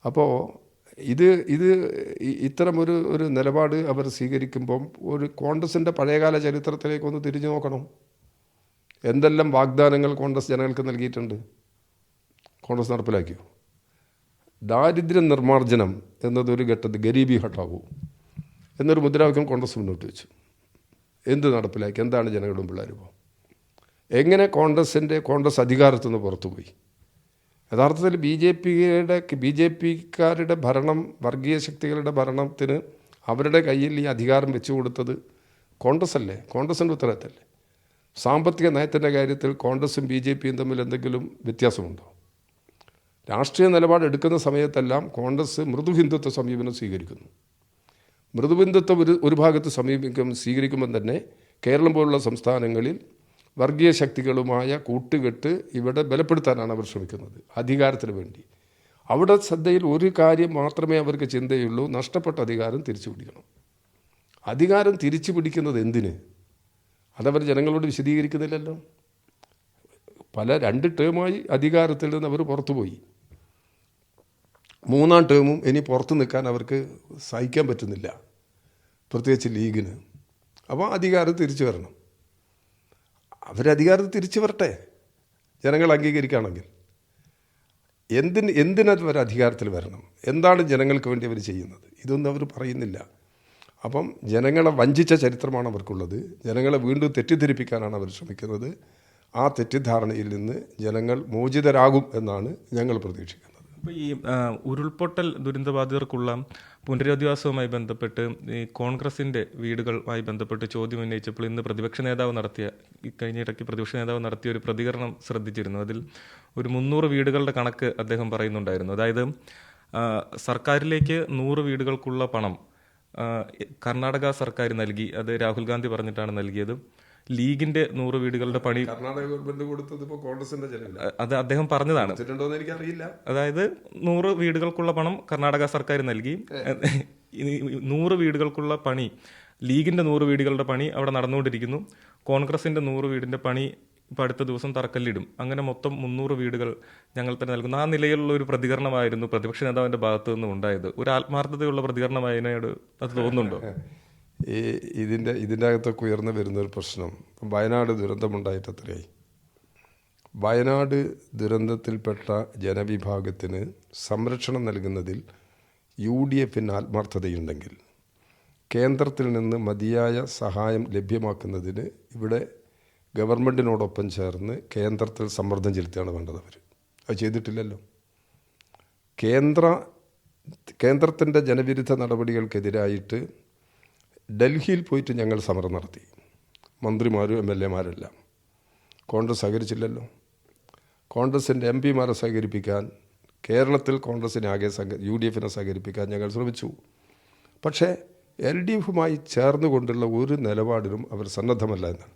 അപ്പോൾ ഇത് ഇത് ഇത്തരം ഒരു ഒരു നിലപാട് അവർ സ്വീകരിക്കുമ്പം ഒരു കോൺഗ്രസിന്റെ പഴയകാല ചരിത്രത്തിലേക്ക് ഒന്ന് തിരിഞ്ഞു നോക്കണം. എന്തെല്ലാം വാഗ്ദാനങ്ങൾ കോൺഗ്രസ് ജനങ്ങൾക്ക് നൽകിയിട്ടുണ്ട്? കോൺഗ്രസ് നടപ്പിലാക്കിയോ? ദാരിദ്ര്യ നിർമ്മാർജനം എന്നതൊരു ഘട്ടത്തിൽ ഗരീബി ഹട്ടാവൂ. എന്നൊരു മുദ്രാവാക്യം കോൺഗ്രസ് മുന്നോട്ട് വെച്ചു. എന്ത് നടപ്പിലാക്കി? എന്താണ് മുമ്പിൽ അനുഭവം? എങ്ങനെ കോൺഗ്രസിന്റെ കോൺഗ്രസ് അധികാരത്തു നിന്ന് പുറത്തുപോയി? യഥാർത്ഥത്തിൽ ബി ജെ പിയുടെ ബി ജെ പിക്കാരുടെ ഭരണം വർഗീയ ശക്തികളുടെ ഭരണത്തിന് അവരുടെ കയ്യിൽ ഈ അധികാരം വെച്ചു കൊടുത്തത് കോൺഗ്രസ് അല്ലേ? കോൺഗ്രസിന്റെ ഉത്തരവാദിത്തല്ലേ സാമ്പത്തിക നയത്തിന്റെ കാര്യത്തിൽ കോൺഗ്രസും ബി ജെ പിയും തമ്മിൽ എന്തെങ്കിലും വ്യത്യാസമുണ്ടോ? രാഷ്ട്രീയ നിലപാട് എടുക്കുന്ന സമയത്തെല്ലാം കോൺഗ്രസ് മൃദു ഹിന്ദുത്വ സമീപനം സ്വീകരിക്കുന്നു. മൃദുബന്ധത്വം ഒരു ഒരു ഭാഗത്ത് സമീപിക്കും സ്വീകരിക്കുമ്പം തന്നെ കേരളം പോലുള്ള സംസ്ഥാനങ്ങളിൽ വർഗീയ ശക്തികളുമായ കൂട്ടുകെട്ട് ഇവിടെ ബലപ്പെടുത്താനാണ് അവർ ശ്രമിക്കുന്നത് അധികാരത്തിന് വേണ്ടി. അവിടെ ശ്രദ്ധയിൽ ഒരു കാര്യം മാത്രമേ അവർക്ക് ചിന്തയുള്ളൂ നഷ്ടപ്പെട്ട അധികാരം തിരിച്ചു പിടിക്കണം. അധികാരം തിരിച്ചു പിടിക്കുന്നത് എന്തിന്? അതവർ ജനങ്ങളോട് വിശദീകരിക്കുന്നില്ലല്ലോ. പല രണ്ട് ടേമായി അധികാരത്തിൽ നിന്ന് അവർ പുറത്തുപോയി. മൂന്നാം ടേമും ഇനി പുറത്ത് നിൽക്കാൻ അവർക്ക് സഹിക്കാൻ പറ്റുന്നില്ല. പ്രത്യേകിച്ച് ലീഗിന്. അപ്പോൾ അധികാരം തിരിച്ചു വരണം. അവരധികാരം തിരിച്ചു വരട്ടെ. ജനങ്ങൾ അംഗീകരിക്കുകയാണെങ്കിൽ. എന്തിന് എന്തിനത് അവർ അധികാരത്തിൽ വരണം? എന്താണ് ജനങ്ങൾക്ക് വേണ്ടി അവർ ചെയ്യുന്നത്? ഇതൊന്നും അവർ പറയുന്നില്ല. അപ്പം ജനങ്ങളെ വഞ്ചിച്ച ചരിത്രമാണ് അവർക്കുള്ളത്. ജനങ്ങളെ വീണ്ടും തെറ്റിദ്ധരിപ്പിക്കാനാണ് അവർ ശ്രമിക്കുന്നത്. ആ തെറ്റിദ്ധാരണയിൽ നിന്ന് ജനങ്ങൾ മോചിതരാകും എന്നാണ് ഞങ്ങൾ പ്രതീക്ഷിക്കുന്നത്. ഇപ്പോൾ ഈ ഉരുൾപൊട്ടൽ ദുരന്തബാധിതർക്കുള്ള പുനരധിവാസവുമായി ബന്ധപ്പെട്ട് ഈ കോൺഗ്രസിന്റെ വീടുകളുമായി ബന്ധപ്പെട്ട് ചോദ്യം ഉന്നയിച്ചപ്പോൾ ഇന്ന് പ്രതിപക്ഷ നേതാവ് നടത്തിയ കഴിഞ്ഞ ഇടയ്ക്ക് പ്രതിപക്ഷ നേതാവ് നടത്തിയ ഒരു പ്രതികരണം ശ്രദ്ധിച്ചിരുന്നു. അതിൽ ഒരു മുന്നൂറ് വീടുകളുടെ കണക്ക് അദ്ദേഹം പറയുന്നുണ്ടായിരുന്നു. അതായത് സർക്കാരിലേക്ക് നൂറ് വീടുകൾക്കുള്ള പണം കർണാടക സർക്കാർ നൽകി. അത് രാഹുൽ ഗാന്ധി പറഞ്ഞിട്ടാണ് നൽകിയത്. ലീഗിന്റെ നൂറ് വീടുകളുടെ പണി കർണാടക ഗവൺമെന്റ് കൊടുത്തത് ഇപ്പോൾ കോൺഗ്രസിന്റെ ചെലവില്ല അത് അദ്ദേഹം പറഞ്ഞതാണ്. എനിക്കറിയില്ല. അതായത് നൂറ് വീടുകൾക്കുള്ള പണം കർണാടക സർക്കാർ നൽകി. നൂറ് വീടുകൾക്കുള്ള പണി ലീഗിന്റെ നൂറ് വീടുകളുടെ പണി അവിടെ നടന്നുകൊണ്ടിരിക്കുന്നു. കോൺഗ്രസിന്റെ നൂറ് വീടിന്റെ പണി ഇപ്പൊ അടുത്ത ദിവസം തറക്കല്ലിടും. അങ്ങനെ മൊത്തം മുന്നൂറ് വീടുകൾ ഞങ്ങൾ തന്നെ നൽകുന്നു. ആ നിലയിലുള്ള ഒരു പ്രതികരണമായിരുന്നു പ്രതിപക്ഷ നേതാവിന്റെ ഭാഗത്തു നിന്നും ഉണ്ടായത്. ഒരു ആത്മാർത്ഥതയുള്ള പ്രതികരണമായതിനോട് അത് തോന്നുന്നുണ്ടോ? ഈ ഇതിന്റെ ഇതിന്റെ അകത്തൊക്കെ ഉയർന്നു വരുന്നൊരു പ്രശ്നം. വയനാട് ദുരന്തമുണ്ടായിട്ട് അത്രയായി വയനാട് ദുരന്തത്തിൽപ്പെട്ട ജനവിഭാഗത്തിന് സംരക്ഷണം നൽകുന്നതിൽ യു ഡി എഫിന് ആത്മാർത്ഥതയുണ്ടെങ്കിൽ കേന്ദ്രത്തിൽ നിന്ന് മതിയായ സഹായം ലഭ്യമാക്കുന്നതിന് ഇവിടെ ഗവൺമെന്റിനോടൊപ്പം ചേർന്ന് കേന്ദ്രത്തിൽ സമ്മർദ്ദം ചെലുത്തുകയാണ് വേണ്ടത് അവർ. അത് ചെയ്തിട്ടില്ലല്ലോ. കേന്ദ്ര കേന്ദ്രത്തിന്റെ ജനവിരുദ്ധ നടപടികൾക്കെതിരായിട്ട് ഡൽഹിയിൽ പോയിട്ട് ഞങ്ങൾ സമരം നടത്തി. മന്ത്രിമാരും എം എൽ എമാരെല്ലാം. കോൺഗ്രസ് സഹകരിച്ചില്ലല്ലോ. കോൺഗ്രസിന്റെ എം പിമാരെ സഹകരിപ്പിക്കാൻ കേരളത്തിൽ കോൺഗ്രസിനെ ആകെ സഹ യു ഡി എഫിനെ സഹകരിപ്പിക്കാൻ ഞങ്ങൾ ശ്രമിച്ചു. പക്ഷേ എൽ ഡി എഫുമായി ചേർന്നുകൊണ്ടുള്ള ഒരു നിലപാടിനും അവർ സന്നദ്ധമല്ല എന്നാണ്.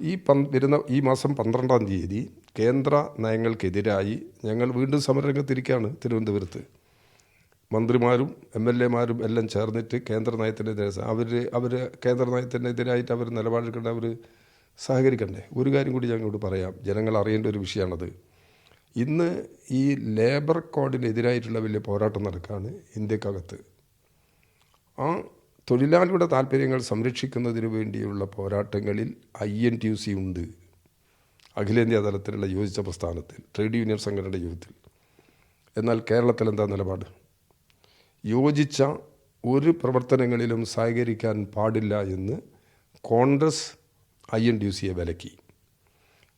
ഈ പന് വരുന്ന ഈ മാസം പന്ത്രണ്ടാം തീയതി കേന്ദ്ര നയങ്ങൾക്കെതിരായി ഞങ്ങൾ വീണ്ടും സമരരംഗത്തിരിക്കുകയാണ് തിരുവനന്തപുരത്ത്. മന്ത്രിമാരും എം എൽ എമാരും എല്ലാം ചേർന്നിട്ട് കേന്ദ്ര നയത്തിനെതിരെ അവർ അവർ കേന്ദ്ര നയത്തിനെതിരായിട്ട് അവർ നിലപാടെടുക്കേണ്ട അവർ സഹകരിക്കണ്ടേ? ഒരു കാര്യം കൂടി ഞാൻ ഞങ്ങളോട് പറയാം. ജനങ്ങൾ അറിയേണ്ട ഒരു വിഷയമാണത് ഇന്ന് ഈ ലേബർ കോഡിനെതിരായിട്ടുള്ള വലിയ പോരാട്ടം നടക്കുകയാണ് ഇന്ത്യക്കകത്ത്. ആ തൊഴിലാളിയുടെ താല്പര്യങ്ങൾ സംരക്ഷിക്കുന്നതിന് വേണ്ടിയുള്ള പോരാട്ടങ്ങളിൽ I N T U C ഉണ്ട്. അഖിലേന്ത്യാ തലത്തിലുള്ള യോജിച്ച പ്രസ്ഥാനത്തിൽ ട്രേഡ് യൂണിയൻ സംഘടനയുടെ യോഗത്തിൽ. എന്നാൽ കേരളത്തിൽ എന്താ നിലപാട്? യോജിച്ച ഒരു പ്രവർത്തനങ്ങളിലും സഹകരിക്കാൻ പാടില്ല എന്ന് കോൺഗ്രസ് ഐ എൻ ഡി സിയെ വിലക്കി.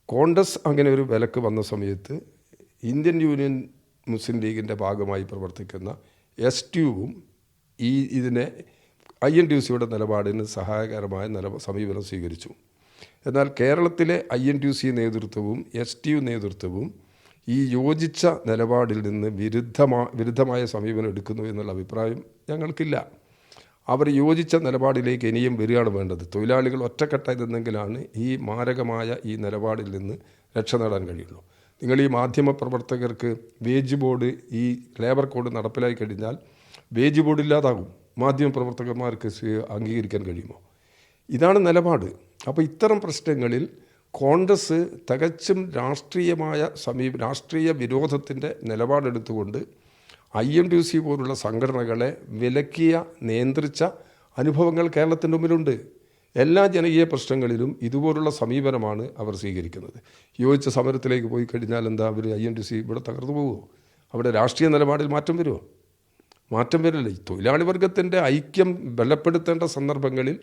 കോൺഗ്രസ് അങ്ങനെ ഒരു വിലക്ക് വന്ന സമയത്ത് ഇന്ത്യൻ യൂണിയൻ മുസ്ലിം ലീഗിന്റെ ഭാഗമായി പ്രവർത്തിക്കുന്ന എസ് ട്യൂവും ഈ ഇതിനെ ഐ എൻ ഡി സിയുടെ നിലപാടിന് സഹായകരമായ നില സമീപനം സ്വീകരിച്ചു. എന്നാൽ കേരളത്തിലെ ഐ എൻ ടി സി നേതൃത്വവും എസ് ടി യു നേതൃത്വവും ഈ യോജിച്ച നിലപാടിൽ നിന്ന് വിരുദ്ധമാ വിരുദ്ധമായ സമീപനം എടുക്കുന്നു എന്നുള്ള അഭിപ്രായം ഞങ്ങൾക്കില്ല. അവർ യോജിച്ച നിലപാടിലേക്ക് ഇനിയും വരികയാണ് വേണ്ടത്. തൊഴിലാളികൾ ഒറ്റക്കെട്ടായി നിന്നെങ്കിലാണ് ഈ മാരകമായ ഈ നിലപാടിൽ നിന്ന് രക്ഷ നേടാൻ കഴിയുള്ളൂ. നിങ്ങൾ ഈ മാധ്യമ പ്രവർത്തകർക്ക് വേജ് ബോർഡ് ഈ ലേബർ കോഡ് നടപ്പിലായി കഴിഞ്ഞാൽ വേജ് ബോർഡ് ഇല്ലാതാകും. മാധ്യമ പ്രവർത്തകന്മാർക്ക് അംഗീകരിക്കാൻ കഴിയുമോ? ഇതാണ് നിലപാട്. അപ്പോൾ ഇത്തരം പ്രശ്നങ്ങളിൽ കോൺഗ്രസ് തികച്ചും രാഷ്ട്രീയമായ സമീപ രാഷ്ട്രീയ വിരോധത്തിന്റെ നിലപാടെടുത്തുകൊണ്ട് ഐ എം ടി സി പോലുള്ള സംഘടനകളെ വിലക്കിയ നിയന്ത്രിച്ച അനുഭവങ്ങൾ കേരളത്തിന്റെ മുമ്പിലുണ്ട്. എല്ലാ ജനകീയ പ്രശ്നങ്ങളിലും ഇതുപോലുള്ള സമീപനമാണ് അവർ സ്വീകരിക്കുന്നത്. യോജിച്ച സമരത്തിലേക്ക് പോയി കഴിഞ്ഞാൽ എന്താ അവർ ഐ എം ടി സി ഇവിടെ തകർന്നു പോകുമോ അവിടെ രാഷ്ട്രീയ നിലപാടിൽ മാറ്റം വരുമോ മാറ്റം വരില്ല. തൊഴിലാളി വർഗത്തിന്റെ ഐക്യം ബലപ്പെടുത്തേണ്ട സന്ദർഭങ്ങളിൽ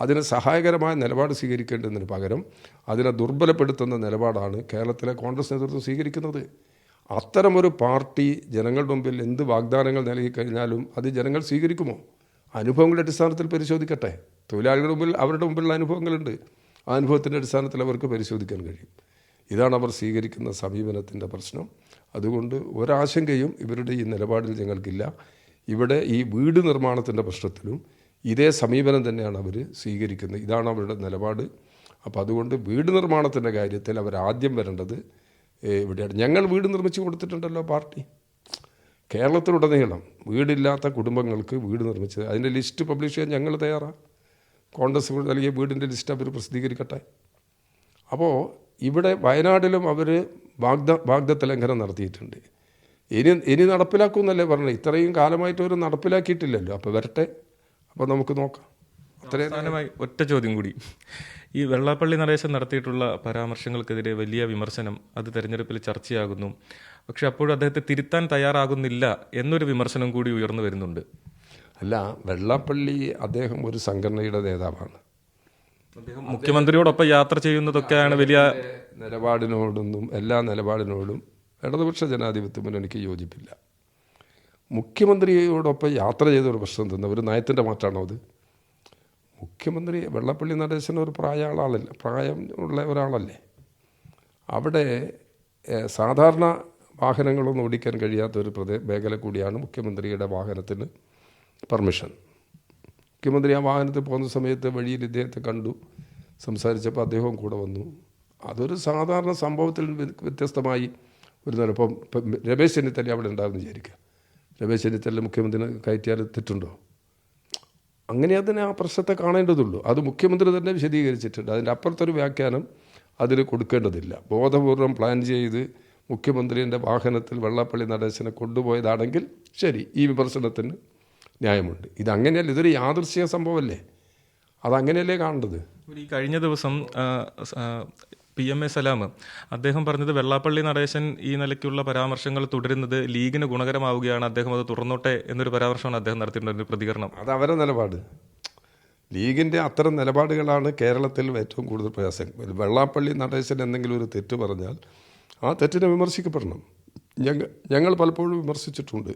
അതിന് സഹായകരമായ നിലപാട് സ്വീകരിക്കേണ്ടതിന് പകരം അതിനെ ദുർബലപ്പെടുത്തുന്ന നിലപാടാണ് കേരളത്തിലെ കോൺഗ്രസ് നേതൃത്വം സ്വീകരിക്കുന്നത്. അത്തരമൊരു പാർട്ടി ജനങ്ങളുടെ മുമ്പിൽ എന്ത് വാഗ്ദാനങ്ങൾ നൽകിക്കഴിഞ്ഞാലും അത് ജനങ്ങൾ സ്വീകരിക്കുമോ? അനുഭവങ്ങളുടെ അടിസ്ഥാനത്തിൽ പരിശോധിക്കട്ടെ. തൊഴിലാളികളുടെ മുമ്പിൽ അവരുടെ മുമ്പിലുള്ള അനുഭവങ്ങളുണ്ട്. ആ അനുഭവത്തിന്റെ അടിസ്ഥാനത്തിൽ അവർക്ക് പരിശോധിക്കാൻ കഴിയും. ഇതാണ് അവർ സ്വീകരിക്കുന്ന സമീപനത്തിന്റെ പ്രശ്നം. അതുകൊണ്ട് ഒരാശങ്കയും ഇവരുടെ ഈ നിലപാടിൽ ഞങ്ങൾക്കില്ല. ഇവിടെ ഈ വീട് നിർമ്മാണത്തിന്റെ പ്രശ്നത്തിലും ഇതേ സമീപനം തന്നെയാണ് അവർ സ്വീകരിക്കുന്നത്. ഇതാണ് അവരുടെ നിലപാട്. അപ്പോൾ അതുകൊണ്ട് വീട് നിർമ്മാണത്തിന്റെ കാര്യത്തിൽ അവർ ആദ്യം വരേണ്ടത് ഇവിടെയാണ്. ഞങ്ങൾ വീട് നിർമ്മിച്ചു കൊടുത്തിട്ടുണ്ടല്ലോ പാർട്ടി. കേരളത്തിലുടനീളം വീടില്ലാത്ത കുടുംബങ്ങൾക്ക് വീട് നിർമ്മിച്ചത്. അതിന്റെ ലിസ്റ്റ് പബ്ലിഷ് ചെയ്യാൻ ഞങ്ങൾ തയ്യാറാണ് കോൺഗ്രസ് നൽകിയ വീടിന്റെ ലിസ്റ്റ് അവർ പ്രസിദ്ധീകരിക്കട്ടെ. അപ്പോൾ ഇവിടെ വയനാട്ടിലും അവർ വാഗ്ദ വാഗ്ദത്ത ലംഘനം നടത്തിയിട്ടുണ്ട്. ഇനി ഇനി നടപ്പിലാക്കുമെന്നല്ലേ പറഞ്ഞത്. ഇത്രയും കാലമായിട്ട് അവർ നടപ്പിലാക്കിയിട്ടില്ലല്ലോ. അപ്പോൾ വരട്ടെ. അപ്പോൾ നമുക്ക് നോക്കാം. അവസാനമായി ഒറ്റ ചോദ്യം കൂടി. ഈ വെള്ളാപ്പള്ളി നടേശൻ നടത്തിയിട്ടുള്ള പരാമർശങ്ങൾക്കെതിരെ വലിയ വിമർശനം അത് തെരഞ്ഞെടുപ്പിൽ ചർച്ചയാകുന്നു. പക്ഷെ അപ്പോഴും അദ്ദേഹത്തെ തിരുത്താൻ തയ്യാറാകുന്നില്ല എന്നൊരു വിമർശനം കൂടി ഉയർന്നു വരുന്നുണ്ട്. അല്ല വെള്ളാപ്പള്ളി അദ്ദേഹം ഒരു സംഘടനയുടെ നേതാവാണ്. അദ്ദേഹം മുഖ്യമന്ത്രിയോടൊപ്പം യാത്ര ചെയ്യുന്നതൊക്കെയാണ് വലിയ നിലപാടിനോടൊന്നും എല്ലാ നിലപാടിനോടും ഇടതുപക്ഷ ജനാധിപത്യ മുന്നണിക്ക് യോജിപ്പില്ല. മുഖ്യമന്ത്രിയോടൊപ്പം യാത്ര ചെയ്ത ഒരു പ്രശ്നം തന്നെ ഒരു നയത്തിന്റെ മാറ്റാണോ അത്? മുഖ്യമന്ത്രി വെള്ളപ്പള്ളി നടേശൻ ഒരു പ്രായ ആളല്ല പ്രായം ഉള്ള ഒരാളല്ലേ. അവിടെ സാധാരണ വാഹനങ്ങളൊന്നും ഓടിക്കാൻ കഴിയാത്ത ഒരു പ്രദേ മേഖല കൂടിയാണ് മുഖ്യമന്ത്രിയുടെ വാഹനത്തിന് പെർമിഷൻ. മുഖ്യമന്ത്രി ആ വാഹനത്തിൽ പോകുന്ന സമയത്ത് വഴിയിൽ ഇദ്ദേഹത്തെ കണ്ടു സംസാരിച്ചപ്പോൾ അദ്ദേഹവും കൂടെ വന്നു. അതൊരു സാധാരണ സംഭവത്തിൽ വ്യ- വ്യത്യസ്തമായി ഒരു നേരം ഇപ്പം രമേശ് ചെന്നിത്തല അവിടെ ഉണ്ടാകുമെന്ന് വിചാരിക്കുക. രമേശ് ചെന്നിത്തല മുഖ്യമന്ത്രിനെ കയറ്റിയാൽ തെറ്റുണ്ടോ? അങ്ങനെ അതിനെ ആ പ്രശ്നത്തെ കാണേണ്ടതുള്ളൂ. അത് മുഖ്യമന്ത്രി തന്നെ വിശദീകരിച്ചിട്ടുണ്ട്. അതിന്റെ അപ്പുറത്തൊരു വ്യാഖ്യാനം അതിൽ കൊടുക്കേണ്ടതില്ല. ബോധപൂർവം പ്ലാൻ ചെയ്ത് മുഖ്യമന്ത്രിന്റെ വാഹനത്തിൽ വെള്ളപ്പള്ളി നടേശനെ കൊണ്ടുപോയതാണെങ്കിൽ ശരി ഈ വിമർശനത്തിന് ന്യായമുണ്ട്. ഇതങ്ങനെയല്ല ഇതൊരു യാദൃശ്ചിക സംഭവമല്ലേ? അതങ്ങനെയല്ലേ കാണേണ്ടത്? ഈ കഴിഞ്ഞ ദിവസം പി എം എ സലാം. അദ്ദേഹം പറഞ്ഞത് വെള്ളാപ്പള്ളി നടേശൻ ഈ നിലയ്ക്കുള്ള പരാമർശങ്ങൾ തുടരുന്നത് ലീഗിന് ഗുണകരമാവുകയാണ്. അദ്ദേഹം അത് തുറന്നോട്ടെ എന്നൊരു പരാമർശമാണ് അദ്ദേഹം നടത്തിയിട്ടുള്ള പ്രതികരണം. അത് അവരുടെ നിലപാട്. ലീഗിന്റെ അത്തരം നിലപാടുകളാണ് കേരളത്തിൽ ഏറ്റവും കൂടുതൽ പ്രയാസം. വെള്ളാപ്പള്ളി നടേശൻ എന്തെങ്കിലും ഒരു തെറ്റ് പറഞ്ഞാൽ ആ തെറ്റിനെ വിമർശിക്കപ്പെടണം. ഞങ്ങൾ ഞങ്ങൾ പലപ്പോഴും വിമർശിച്ചിട്ടുണ്ട്.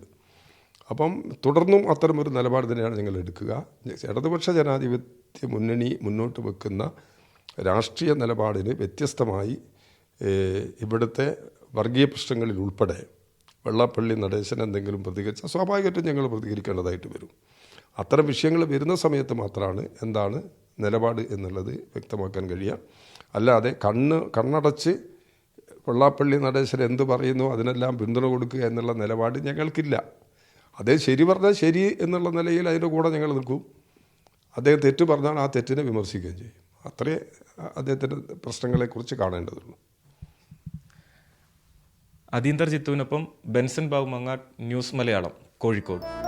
അപ്പം തുടർന്നും അത്തരമൊരു നിലപാട് തന്നെയാണ് ഞങ്ങൾ എടുക്കുക. ഇടതുപക്ഷ ജനാധിപത്യ മുന്നണി മുന്നോട്ട് വെക്കുന്ന രാഷ്ട്രീയ നിലപാടിന് വ്യത്യസ്തമായി ഇവിടുത്തെ വർഗീയ പ്രശ്നങ്ങളിൽ ഉൾപ്പെടെ വെള്ളാപ്പള്ളി നടേശൻ എന്തെങ്കിലും പ്രതികരിച്ചാൽ സ്വാഭാവികമായിട്ടും ഞങ്ങൾ പ്രതികരിക്കേണ്ടതായിട്ട് വരും. അത്തരം വിഷയങ്ങൾ വരുന്ന സമയത്ത് മാത്രമാണ് എന്താണ് നിലപാട് എന്നുള്ളത് വ്യക്തമാക്കാൻ കഴിയുക. അല്ലാതെ കണ്ണ് കണ്ണടച്ച് വെള്ളാപ്പള്ളി നടേശൻ എന്ത് പറയുന്നു അതിനെല്ലാം പിന്തുണ കൊടുക്കുക എന്നുള്ള നിലപാട് ഞങ്ങൾക്കില്ല. അതേ ശരി പറഞ്ഞാൽ ശരി എന്നുള്ള നിലയിൽ അതിന്റെ കൂടെ ഞങ്ങൾ നിൽക്കും. അദ്ദേഹം തെറ്റ് പറഞ്ഞാൽ ആ തെറ്റിനെ വിമർശിക്കുകയും ചെയ്യും. അത്രേ അദ്ദേഹത്തിന്റെ പ്രശ്നങ്ങളെക്കുറിച്ച് കാണേണ്ടതുണ്ട്. അതീന്ദർ ജിത്തുവിനൊപ്പം ബെൻസൺ ബാബു മങ്ങാട്ട് ന്യൂസ് മലയാളം കോഴിക്കോട്.